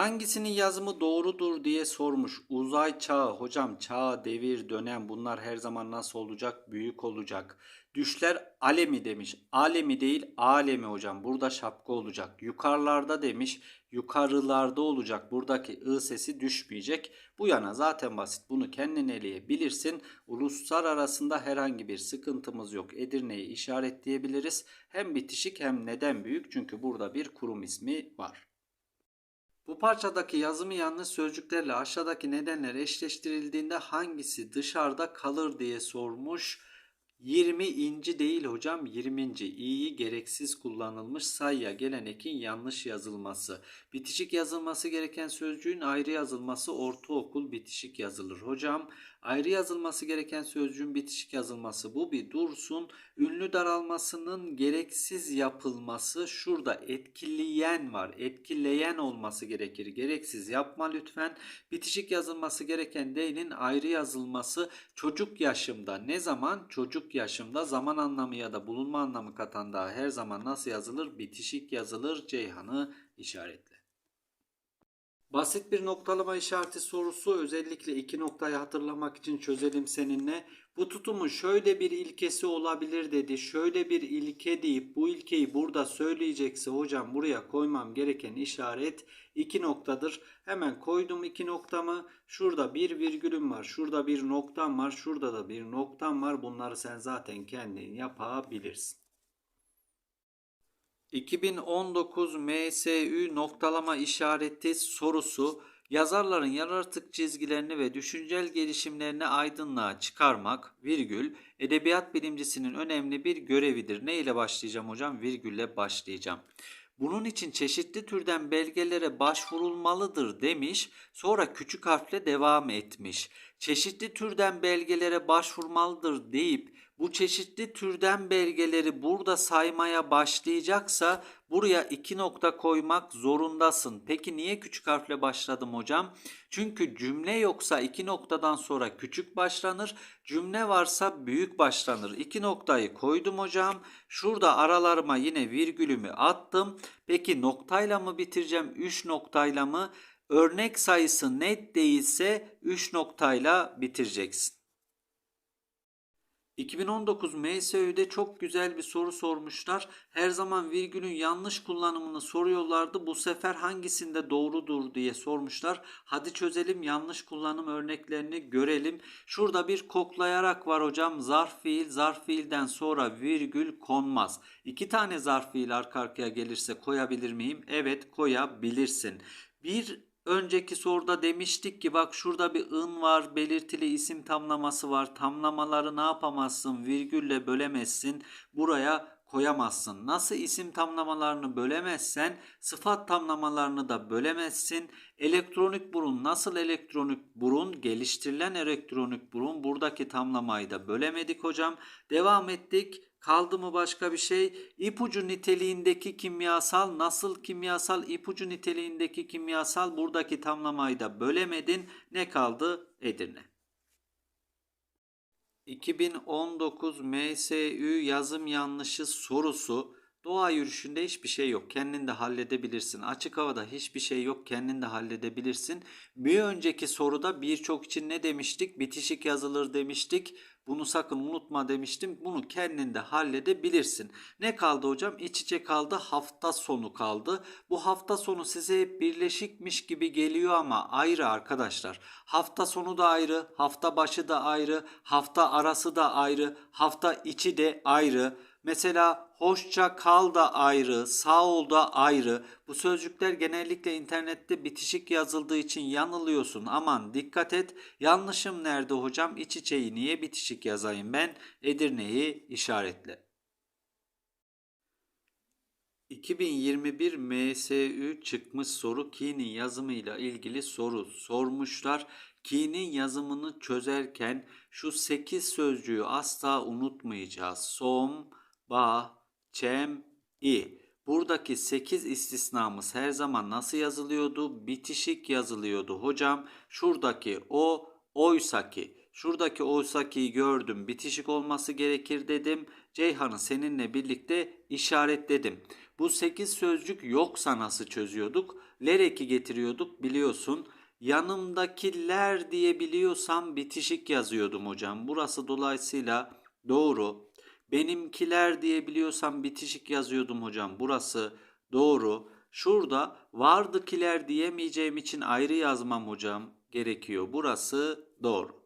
Hangisinin yazımı doğrudur diye sormuş. Uzay çağı, hocam çağ, devir, dönem bunlar her zaman nasıl olacak? Büyük olacak. Düşler alemi demiş. Alemi değil alemi hocam. Burada şapka olacak. Yukarılarda demiş. Yukarılarda olacak. Buradaki ı sesi düşmeyecek. Bu yana zaten basit. Bunu kendin eleyebilirsin. Uluslar arasında herhangi bir sıkıntımız yok. Edirne'yi işaretleyebiliriz. Hem bitişik hem neden büyük? Çünkü burada bir kurum ismi var. Bu parçadaki yazımı yanlış sözcüklerle aşağıdaki nedenler eşleştirildiğinde hangisi dışarıda kalır diye sormuş. 20 inci değil hocam 20. i'yi gereksiz kullanılmış sayıya gelen ekin yanlış yazılması. Bitişik yazılması gereken sözcüğün ayrı yazılması ortaokul bitişik yazılır. Hocam ayrı yazılması gereken sözcüğün bitişik yazılması bu bir dursun. Ünlü daralmasının gereksiz yapılması şurada etkileyen var. Etkileyen olması gerekir. Gereksiz yapma lütfen. Bitişik yazılması gereken değinin ayrı yazılması çocuk yaşımda ne zaman? Çocuk yaşımda zaman anlamı ya da bulunma anlamı katan daha her zaman nasıl yazılır? Bitişik yazılır. Ceyhan'ı işaretle. Basit bir noktalama işareti sorusu özellikle iki noktayı hatırlamak için çözelim seninle. Bu tutumun şöyle bir ilkesi olabilir dedi. Şöyle bir ilke deyip bu ilkeyi burada söyleyecekse hocam buraya koymam gereken işaret iki noktadır. Hemen koydum iki noktamı. Şurada bir virgülüm var. Şurada bir noktam var. Şurada da bir noktam var. Bunları sen zaten kendin yapabilirsin. 2019 MSÜ noktalama işareti sorusu yazarların yaratık çizgilerini ve düşüncel gelişimlerini aydınlığa çıkarmak virgül edebiyat bilimcisinin önemli bir görevidir. Ne ile başlayacağım hocam? Virgülle başlayacağım. Bunun için çeşitli türden belgelere başvurulmalıdır demiş. Sonra küçük harfle devam etmiş. Çeşitli türden belgelere başvurmalıdır deyip bu çeşitli türden belgeleri burada saymaya başlayacaksa buraya iki nokta koymak zorundasın. Peki niye küçük harfle başladım hocam? Çünkü cümle yoksa iki noktadan sonra küçük başlanır. Cümle varsa büyük başlanır. İki noktayı koydum hocam. Şurada aralarıma yine virgülümü attım. Peki noktayla mı bitireceğim? Üç noktayla mı? Örnek sayısı net değilse 3 noktayla bitireceksin. 2019 MSÜ'de çok güzel bir soru sormuşlar. Her zaman virgülün yanlış kullanımını soruyorlardı. Bu sefer hangisinde doğrudur diye sormuşlar. Hadi çözelim yanlış kullanım örneklerini görelim. Şurada bir koklayarak var hocam. Zarf fiil, zarf fiilden sonra virgül konmaz. İki tane zarf fiil arka arkaya gelirse koyabilir miyim? Evet koyabilirsin. Bir önceki soruda demiştik ki bak şurada bir ın var, belirtili isim tamlaması var. Tamlamaları ne yapamazsın? Virgülle bölemezsin. Buraya koyamazsın. Nasıl isim tamlamalarını bölemezsen sıfat tamlamalarını da bölemezsin. Elektronik burun nasıl elektronik burun? Geliştirilen elektronik burun buradaki tamlamayı da bölemedik hocam. Devam ettik. Kaldı mı başka bir şey? İpucu niteliğindeki kimyasal nasıl kimyasal? İpucu niteliğindeki kimyasal buradaki tamlamayı da bölemedin. Ne kaldı? Edirne. 2019 MSÜ yazım yanlışı sorusu Doğa yürüyüşünde hiçbir şey yok. Kendin de halledebilirsin. Açık havada hiçbir şey yok. Kendin de halledebilirsin. Bir önceki soruda birçok için ne demiştik? Bitişik yazılır demiştik. Bunu sakın unutma demiştim. Bunu kendin de halledebilirsin. Ne kaldı hocam? İç içe kaldı. Hafta sonu kaldı. Bu hafta sonu size hep birleşikmiş gibi geliyor ama ayrı arkadaşlar. Hafta sonu da ayrı, hafta başı da ayrı, hafta arası da ayrı, hafta içi de ayrı. Mesela hoşça kal da ayrı, sağ ol da ayrı. Bu sözcükler genellikle internette bitişik yazıldığı için yanılıyorsun. Aman dikkat et. Yanlışım nerede hocam? İç içeyi niye bitişik yazayım ben? Edirne'yi işaretle. 2021 MSÜ çıkmış soru Ki'nin yazımıyla ilgili soru sormuşlar. Ki'nin yazımını çözerken şu 8 sözcüğü asla unutmayacağız. Som, ba, çem, i. Buradaki 8 istisnamız her zaman nasıl yazılıyordu? Bitişik yazılıyordu. Hocam şuradaki o oysaki. Şuradaki oysaki'yi gördüm. Bitişik olması gerekir dedim. Ceyhan'ı seninle birlikte işaretledim. Bu 8 sözcük yoksa nasıl çözüyorduk? ler eki getiriyorduk biliyorsun. Yanımdakiler diye biliyorsam bitişik yazıyordum hocam. Burası dolayısıyla doğru. Benimkiler diye biliyorsam bitişik yazıyordum hocam. Burası doğru. Şurada vardıkiler diyemeyeceğim için ayrı yazmam hocam gerekiyor. Burası doğru.